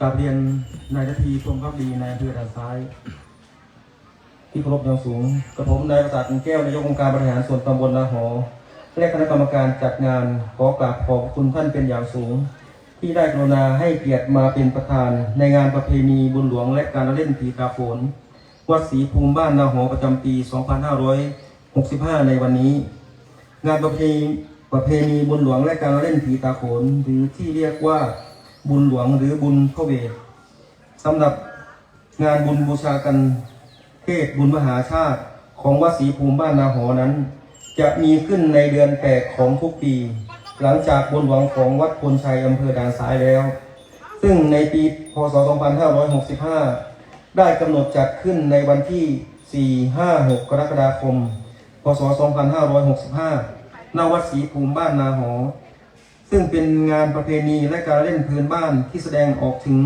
กราบเรียนนายนาทีพรมพักดีนายอำเภอด่านซ้าย ที่เคารพอย่างสูงกระผมนายประสาทแก้วนายกองค์การบริหารส่วนตำบลนาหอและคณะกรรมการจัดงานขอกราบขอบคุณท่านเป็นอย่างสูง ที่ได้กรุณาให้เกียรติมาเป็นประธาน ในงานประเพณีบุญหลวงและการเล่นผีตาโขนวัดศรีภูมิบ้านนาหอประจำปี 2565 ในวันนี้ งานประเพณีประเพณีบุญหลวงและการเล่นผีตาโขนหรือที่เรียกว่า บุญหลวงหรือบุญพระเวทสำหรับงานบุญบูชากันเทศบุญมหาชาติของวัดศรีภูมิบ้านนาหอนั้น จะมีขึ้นในเดือนแปดของทุกปี หลังจากบุญหลวงของวัดพลชัยอำเภอด่านซ้ายแล้ว ซึ่งในปีพศ 2565 ได้กำหนดจัดขึ้นในวันที่ 4 5 6 กรกฎาคม พศ 2565ณวัดศรีภูมิบ้านนาหอ ซึ่งเป็นงานประเพณีและการเล่นพื้นบ้านที่แสดงออกถึง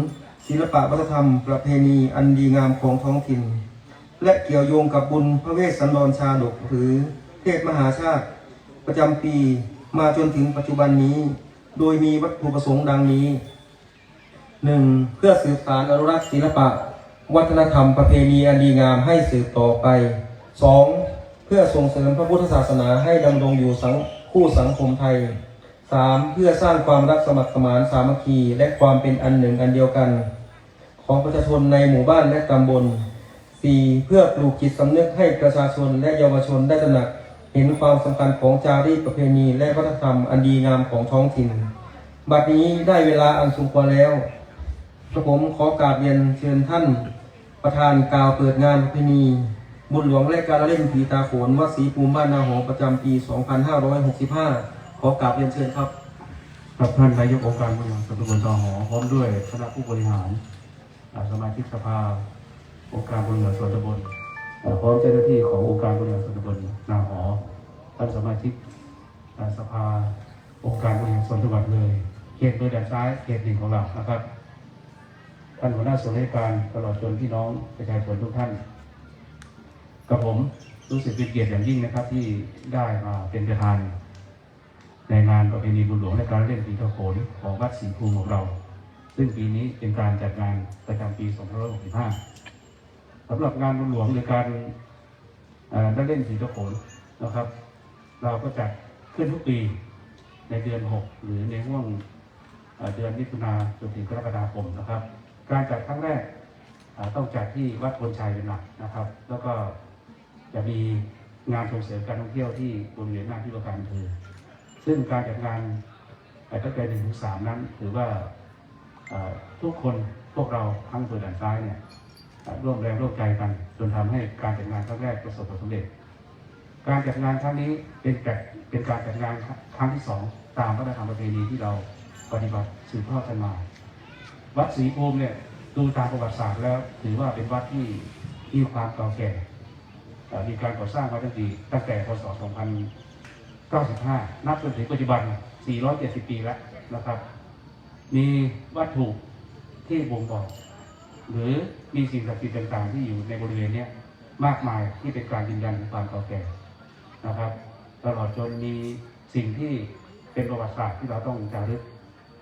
ศิลปะวัฒนธรรม ประเพณีอันดีงามของท้องถิ่น และเกี่ยวโยงกับบุญพระเวสสันดรชาดกหรือเทศมหาชาติ ประจำปีมาจนถึงปัจจุบันนี้ โดยมีวัตถุประสงค์ดังนี้หนึ่งเพื่อสืบสานอนุรักษ์ศิลปะ วัฒนธรรมประเพณีอันดีงามให้สืบต่อไปสองเพื่อส่งเสริมพระพุทธศาสนาให้ดำรงอยู่สังคู่สังคมไทย สามเพื่อสร้างความรักสมัครสมานสามัคคีและความเป็นอันหนึ่งอันเดียวกัน ของประชาชนในหมู่บ้านและตำบล 4. เพื่อปลูกจิตสำนึกให้ประชาชนและเยาวชนได้ตระหนักเห็นความสำคัญของจารีตประเพณีและวัฒนธรรมอันดีงามของท้องถิ่น บัดนี้ได้เวลาอันสมควรแล้วกระผมขอกราบเรียนเชิญท่าน ประธานกล่าวเปิดงานประเพณีบุญหลวงและการเล่นผีตาโขนวัดศรีภูมิบ้านนาหอประจำปี 2565 ขอกราบเรียนเชิญครับกับท่านนายกองค์การบริหารส่วนตำบลตอหอพร้อมด้วยคณะผู้บริหารสมาชิกสภาองค์การบริหารส่วนตำบลพร้อมเจ้าหน้าที่ขององค์การบริหารส่วนตำบลนาหอท่านสมาชิกสภาองค์การบริหารส่วนจังหวัดเลยเขตโดยด่านซ้ายเขตหนึ่งของเรานะครับท่านหัวหน้าส่วนราชการตลอดจนพี่น้องประชาชนทุกท่านกับผมรู้สึกเป็นเกียรติอย่างยิ่งนะครับที่ได้มาเป็นประธาน ในงานประเพณีบุญหลวงและการเล่นผีตะโขนของวัดศรีภูมิของเรา ซึ่งปีนี้เป็นการจัดงานประจำปี 2565สำหรับงานบุญหลวงหรือการเอ่อได้เล่นผีตะโขนนะครับ เราก็จัดขึ้นทุกปีในเดือน 6 หรือในห่วงเดือนมิถุนาจนถึงกรกฎาคมนะครับ การจัดครั้งแรกต้องจัดที่วัดพลชัยเป็นหลักนะครับ แล้วก็จะมีงานส่งเสริมการท่องเที่ยวที่บริเวณหน้าที่ว่าการอำเภอ ซึ่งการจัดงานแต่ตั้งแต่หนึ่งถึงสามนั้นถือว่าทุกคนพวกเราทั้งเปิดด่านซ้ายเนี่ยร่วมแรงร่วมใจกัน จนทำให้การจัดงานครั้งแรกประสบความสำเร็จ การจัดงานครั้งนี้เป็นการเป็นการจัดงานครั้งที่สองตามวัฒนธรรมประเพณีที่เราปฏิบัติสืบทอดกันมา วัดศรีภูมิเนี่ยดูตามประวัติศาสตร์แล้ว ถือว่าเป็นวัดที่มีความเก่าแก่มีการก่อสร้างมาตั้งแต่ตั้งแต่พศ 95 นับจนถึงปัจจุบัน 470 ปีแล้วนะครับ มีวัตถุที่บ่งบอก หรือมีสิ่งศักดิ์สิทธิ์ต่างๆ ที่อยู่ในบริเวณนี้มากมายที่เป็นการยืนยันถึงความเก่าแก่นะครับ ตลอดจนมีสิ่งที่เป็นประวัติศาสตร์ที่เราต้องจารึก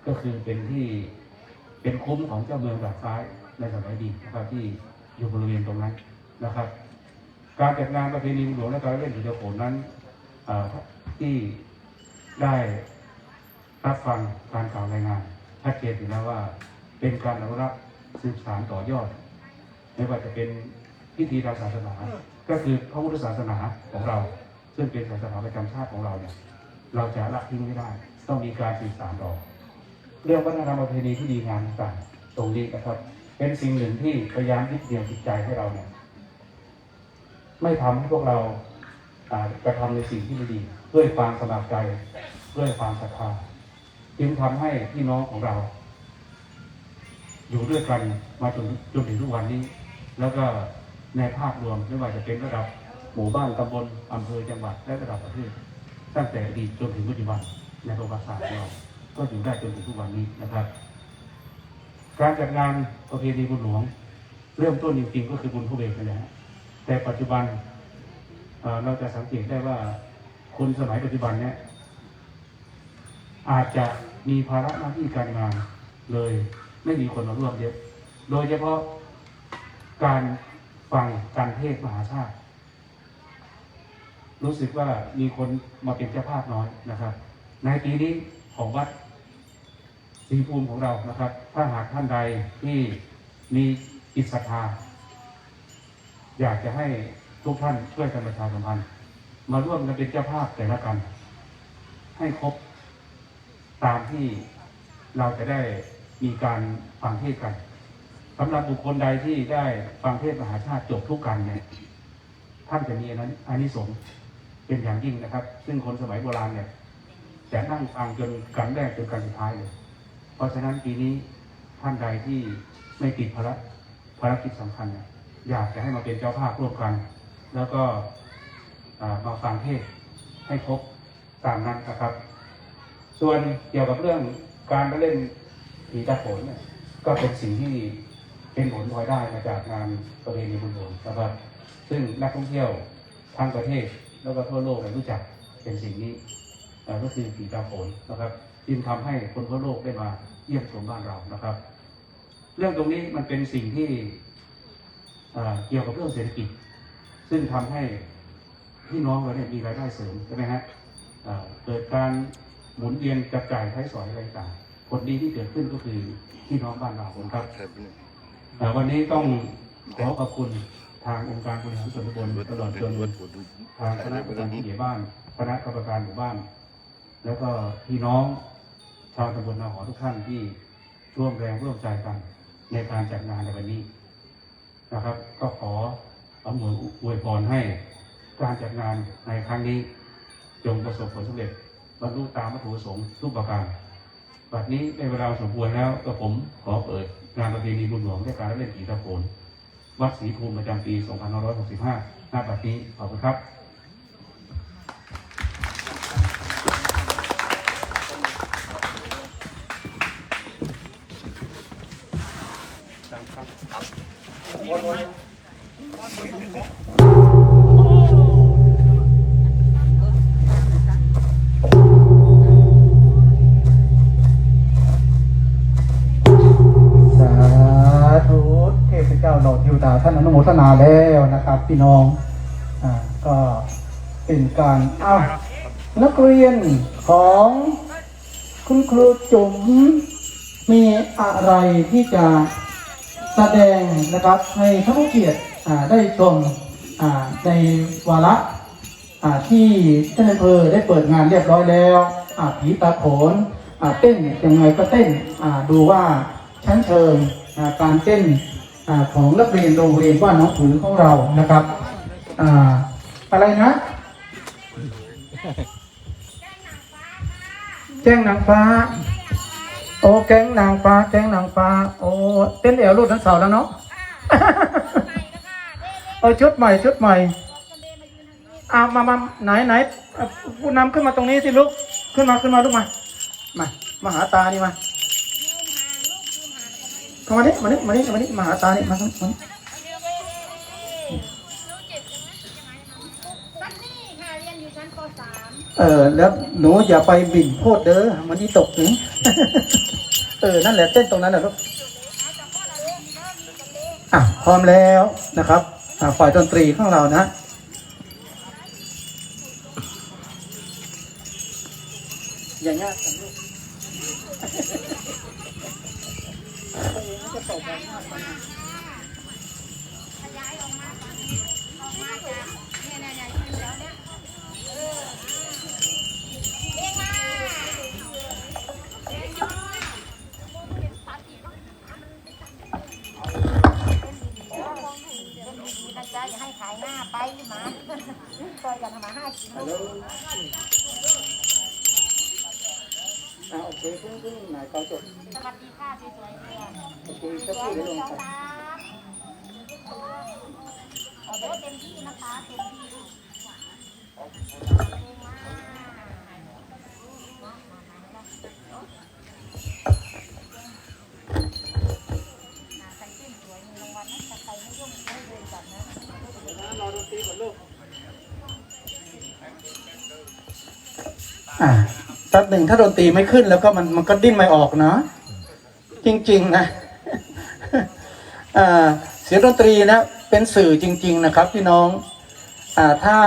ก็คือเป็นที่เป็นคุ้มของเจ้าเมืองดาดซ้ายในสมัยดีนะครับที่อยู่บริเวณตรงนั้นนะครับ การจัดงานประเพณีหลวงและการเล่นผีตะโขนนั้น ที่ได้รับฟังการกล่าวรายงานชัดเจนอยู่แล้วว่าเป็นการอนุรักษ์สืบสานต่อยอด ไม่ว่าจะเป็นพิธีทางศาสนา ก็คือพระพุทธศาสนาของเรา ซึ่งเป็นศาสนาประจำชาติของเราเนี่ยเราจะละทิ้งไม่ได้ ต้องมีการสืบสานต่อเรื่องวัฒนธรรมประเพณีที่ดีงามต่างตรงนี้นะครับเป็นสิ่งหนึ่งที่พยายามยึดเหนี่ยวจิตใจให้เราเนี่ยไม่ทำให้พวกเราอ่ากระทำในสิ่งที่ไม่ดี ด้วยความสมัครใจด้วยความศรัทธาจึงทำให้พี่น้องของเรา อยู่ด้วยกันมาจนจนถึงทุกวันนี้ แล้วก็ในภาพรวมไม่ว่าจะเป็นระดับหมู่บ้านตำบลอำเภอจังหวัดและระดับประเทศตั้งแต่อดีตจนถึงปัจจุบันในประวัติศาสตร์ของเราก็อยู่ได้จนถึงทุกวันนี้นะครับ การจัดงานประเพณีบุญหลวง เริ่มต้นจริงๆก็คือบุญพระเวทนั่นแหละฮะแต่ปัจจุบันเราจะสังเกตได้ว่า คนสมัยปัจจุบันเนี้ยอาจจะมีภาระหน้าที่การงานเลย ไม่มีคนมาร่วมเยอะ โดยเฉพาะการฟังการเทศน์มหาชาติ รู้สึกว่ามีคนมาเป็นเจ้าภาพน้อยนะครับ ในปีนี้ของวัดศรีภูมิของเรานะครับ ถ้าหากท่านใดที่มีจิตศรัทธาอยากจะให้ทุกท่านช่วยกันประชาสัมพันธ์ มาร่วมกันเป็นเจ้าภาพแต่ละกัน ให้ครบตามที่เราจะได้มีการฟังเทศกันสำหรับบุคคลใดที่ได้ฟังเทศมหาชาติจบทุกกันเนี่ยท่านจะมีอันนั้นอานิสงส์เป็นอย่างยิ่งนะครับ ซึ่งคนสมัยโบราณเนี่ยจะนั่งฟังจนกันแรกจนกันสุดท้ายเลย เพราะฉะนั้นปีนี้ท่านใดที่ไม่ติดภารภารกิจสำคัญเนี่ยอยากจะให้มาเป็นเจ้าภาพร่วมกัน แล้วก็ มาฟังเทศให้ครบตามนั้นนะครับ ส่วนเกี่ยวกับเรื่องการไปเล่นผีตาโขนเนี่ยก็เป็นสิ่งที่เป็นผลพลอยได้มาจากงานประเพณีบุญหลวงนะครับ ซึ่งนักท่องเที่ยวทั้งประเทศแล้วก็ทั่วโลกรู้จักเป็นสิ่งนี้ก็คือผีตาโขนนะครับจึงทำให้คนทั่วโลกได้มาเยี่ยมชมบ้านเรานะครับ เรื่องตรงนี้มันเป็นสิ่งที่เกี่ยวกับเรื่องเศรษฐกิจ ซึ่งทำให้ พี่น้องเราเนี่ยมีรายได้เสริมใช่ไหมฮะเอ่อเกิดการหมุนเวียนจับจ่ายใช้สอยอะไรต่างผลดีที่เกิดขึ้นก็คือพี่น้องบ้านเราครับเอ่อวันนี้ต้องขอขอบคุณทางองค์การบริหารส่วนตำบลตลอดจนทางคณะกรรมการผู้ใหญ่บ้านคณะกรรมการหมู่บ้าน แล้วก็พี่น้องชาวตำบลนาหอทุกท่านที่ร่วมแรงร่วมใจกันในการจัดงานในวันนี้นะครับ ก็ขออำนวยอวยพรให้ การจัดงานในครั้งนี้จงประสบผลสำเร็จบรรลุตามวัตถุประสงค์ทุกประการบัดนี้ในเวลาสมควรแล้วกระผมขอเปิดงานประเพณีบุญหลวงด้วยการเล่นกีตะโขนวัดศรีภูมิประจำปี 2565 หน้าบัดนี้ขอบคุณครับ่าท่านอนุโมทนาแล้วนะครับ พี่น้องอ่าก็เป็นการอ้าวนักเรียนของคุณครูจุ๋มมีอะไรที่จะแสดงนะครับให้ท่านผู้เกียรติอ่าได้ชมอ่าในวาระอ่าที่ท่านอำเภอได้เปิดงานเรียบร้อยแล้วอ่าผีตาโขนอ่าเต้นยังไงก็เต้นอ่าดูว่าชั้นเชิงอ่าการเต้น ของนักเรียนโรงเรียนว่านน้องผือของเรานะครับอ่าอะไรนะ แจ้งนางฟ้า โอ้แก๊งนางฟ้า แก๊งนางฟ้า โอ้เต้นเอวรูดทั้งเสาร์แล้วเนาะเออชุดใหม่ชุดใหม่อามามาไหนไหนผู้นำขึ้นมาตรงนี้สิลูก ขึ้นมาขึ้นมาลูกมา มา มาหาตานี่มา เข้ามานี่มานี่มานี่มานี่มาหาตานี่มามามาซันนี่ค่ะเรียนอยู่ชั้นป .3 เออ แล้วหนูอย่าไปบิ่นโพดเด้อมันนี่ตกถึงเออ นั่นแหละเต้นตรงนั้นแหละลูกอะพร้อมแล้วนะครับอะฝ่ายดนตรีของเรานะอย่างเงี้ย สวัสดีค่ะสวยๆเนี่ยโอเคจะพูดได้ลง สอง ไป ล้านเอาเดี๋ยวเต็มที่นะคะเต็มที่ลูก ใครขึ้นสวยมีรางวัลนะถ้าใครไม่ร่วมไม่เลยจัดนะ รอดนตรีก่อนลูกอะแป๊บหนึ่งถ้าดนตรีไม่ขึ้น แล้วก็มันมันก็ดิ้นไม่ออกเนาะจริง ๆ นะเสียงดนตรีนะเป็นสื่อจริง ๆ นะครับ พี่น้องอถ้า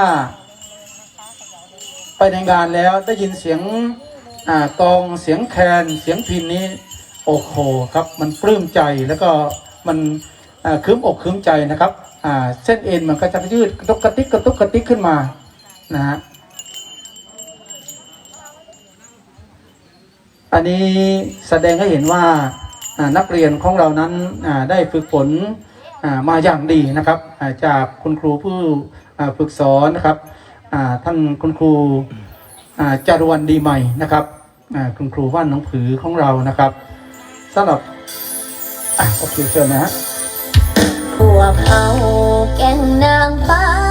ไปในงานแล้วได้ยินเสียงอกองเสียงแคนเสียงพินนี้ โอ้โหครับ มันปลื้มใจแล้วก็มันคืมอกคืมใจนะครับเส้นเอ็นมันก็จะยืดกระตุกกระติกกระตุกกระติกขึ้นมานะฮะ อันนี้แสดงให้เห็นว่านักเรียนของเรานั้นได้ฝึกฝนมาอย่างดีนะครับจากคุณครูผู้ฝึกสอนนะครับท่านคุณครูจารวันดีใหม่นะครับคุณครูว่านหนองผือของเรานะครับสำหรับอโอเคเชิญนะฮะพวกเขาแก่งนางฟ้า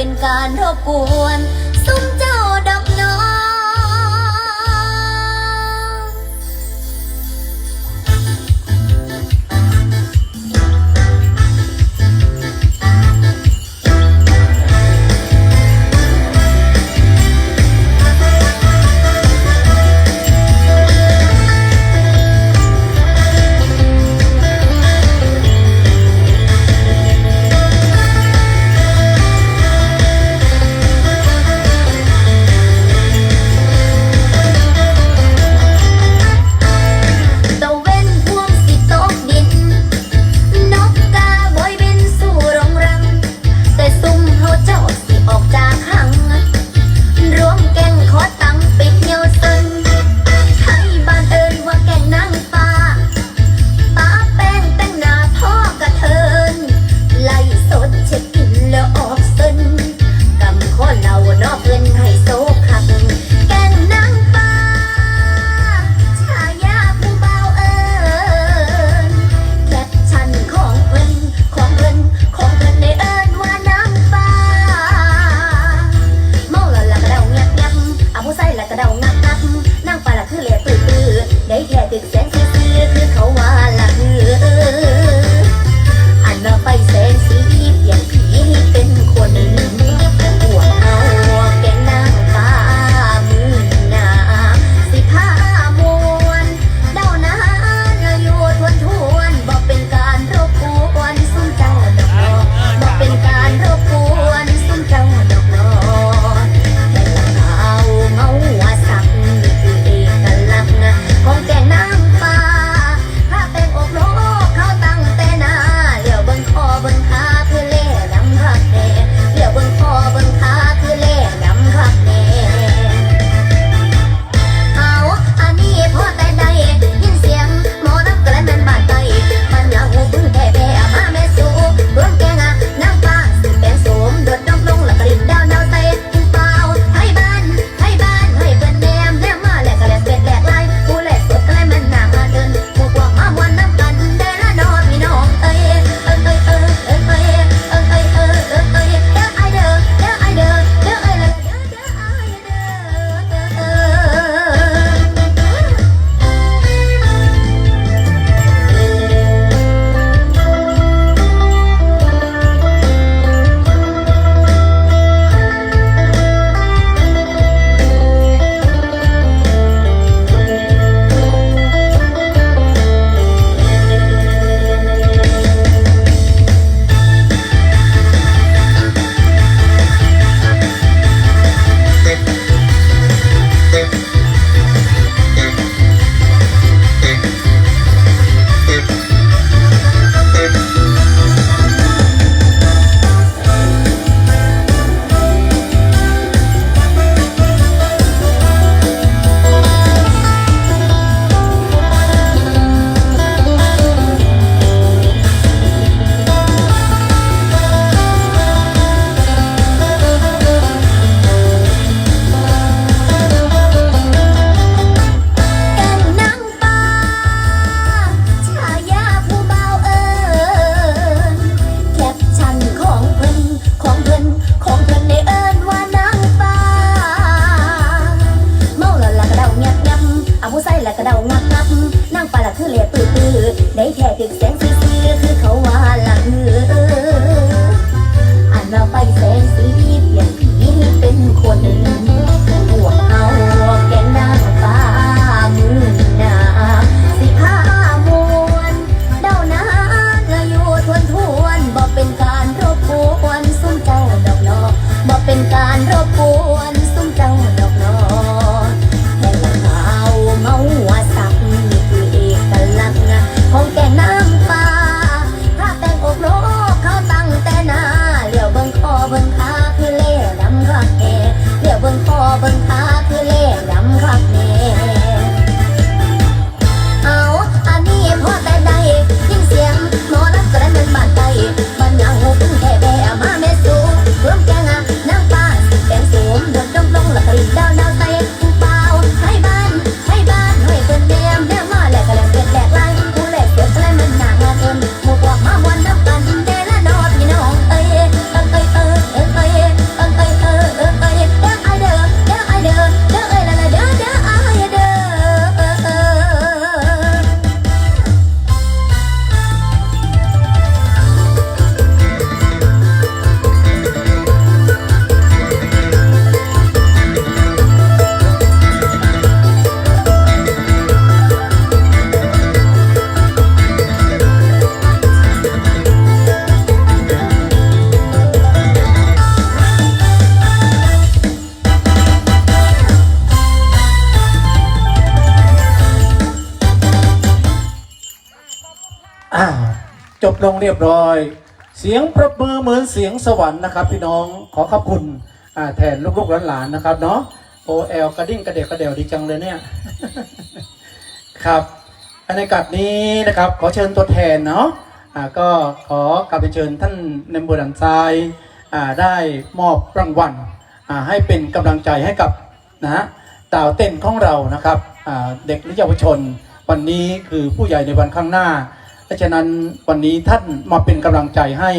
เป็นการรบกวน คือเขาว่าละเออนเาไปแสนสีเปลี่ยนผีเป็นคน จบลงเรียบร้อย เสียงปรบมือเหมือนเสียงสวรรค์นะครับ พี่น้องขอขอบคุณแทนลูกๆหลานๆนะครับเนาะโอเอลกระดิ่งกระเดกกระเดวดีจังเลยเนี่ยครับในกัดนี้นะครับ ขอเชิญตัวแทนเนาะอ่าก็ขอกลับไปเชิญท่านในบดันทรายได้มอบรางวัลให้เป็นกำลังใจให้กับนะฮะดาวเต้นของเรานะครับเด็กและเยาวชน วันนี้คือผู้ใหญ่ในวันข้างหน้า เพราะฉะนั้นวันนี้ท่านมาเป็นกำลังใจให้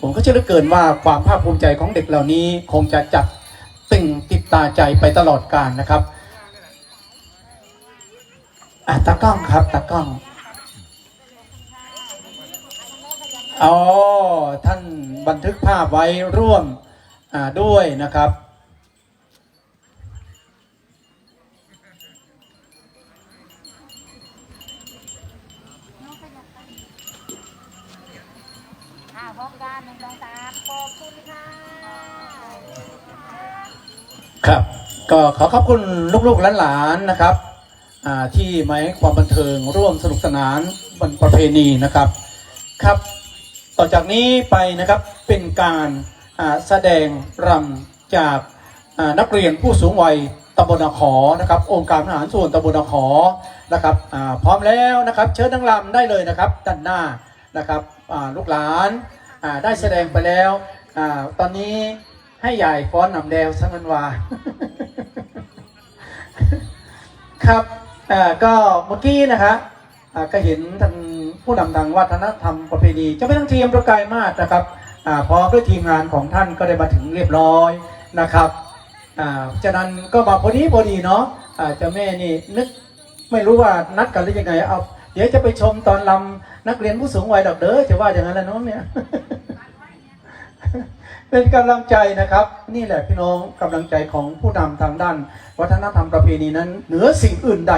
ผมก็เชื่อเหลือเกินว่าความภาคภูมิใจของเด็กเหล่านี้คงจะจับตึงติดตาใจไปตลอดกาลนะครับอะตากล้องครับตากล้องอ๋อท่านบันทึกภาพไว้ร่วมอ่าด้วยนะครับ ขอขอบคุณลูกๆหลานๆนะครับที่มาให้ความบันเทิงร่วมสนุกสนานวันประเพณีนะครับครับ ต่อจากนี้ไปนะครับเป็นการแสดงรำจากนักเรียนผู้สูงวัยตำบลนขอนะครับ องค์การบริหารส่วนตำบลนขอนะครับพร้อมแล้วนะครับ เชิญนังรำได้เลยนะครับด้านหน้านะครับลูกหลานได้แสดงไปแล้วอตอนนี้ให้ใหญ่ฟ้อนนำแดวสังนันวา ครับอ่าก็เมื่อกี้นะฮะอ่าก็เห็นท่านผู้นำทางวัฒนธรรมประเพณีจะไม่ต้องทีมประกายมากนะครับอ่าพร้อมด้วยทีมงานของท่านก็ได้มาถึงเรียบร้อยนะครับอ่าฉะนั้นก็มาพอดีพอดีเนาะอ่าเจ้าแม่นี่นึกไม่รู้ว่านัดกันหรือยังไงเอาเดี๋ยวจะไปชมตอนลำนักเรียนผู้สูงวัยดอกเด้อจะว่าอย่างนั้นแหละเน้องเนี่ยเป็นกำลังใจนะครับ นี่แหละพี่น้องกำลังใจของผู้นำทางด้าน วัฒนธรรมประเพณีนั้นเหนือสิ่งอื่นใด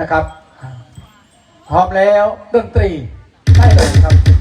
นะครับพร้อมแล้วดนตรีได้เลยครับ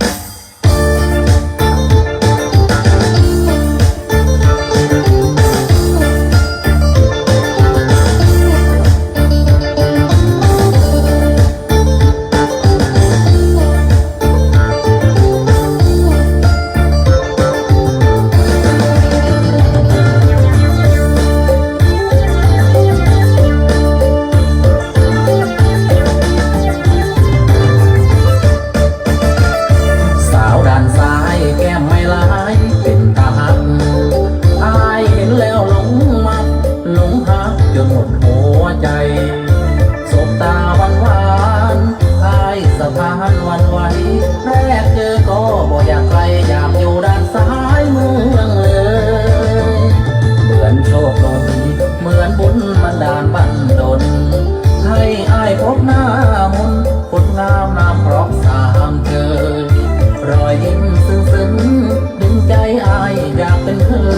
เป็นเคยบอ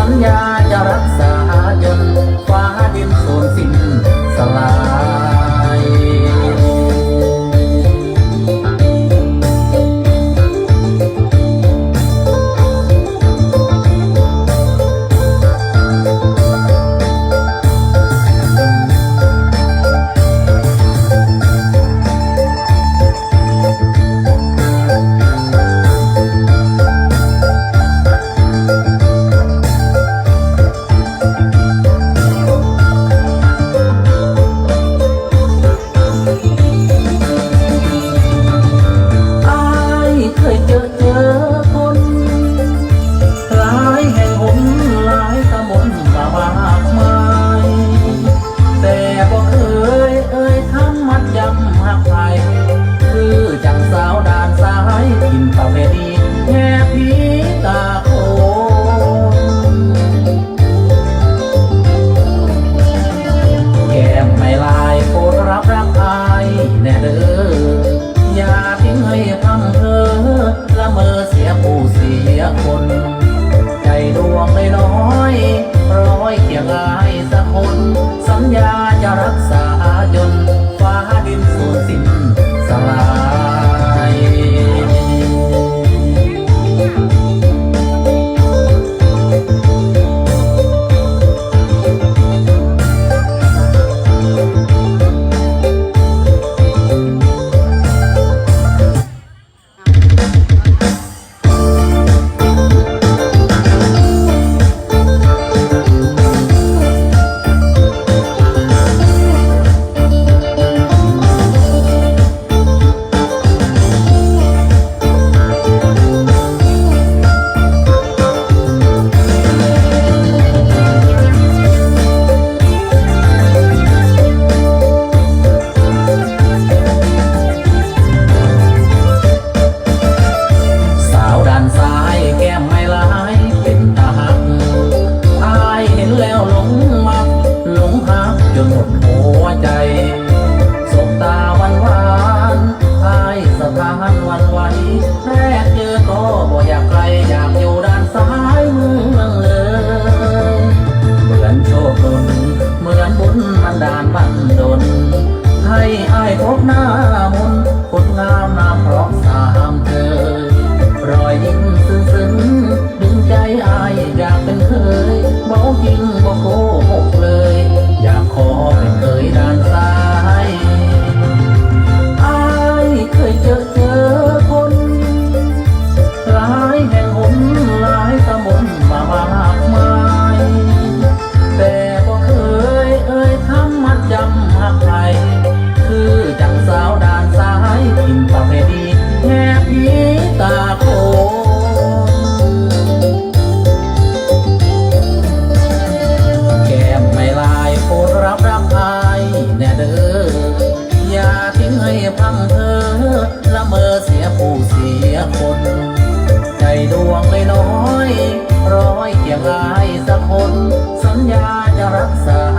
สัญญาจะรักษา อย่างไรสักคน สัญญาจะรักษา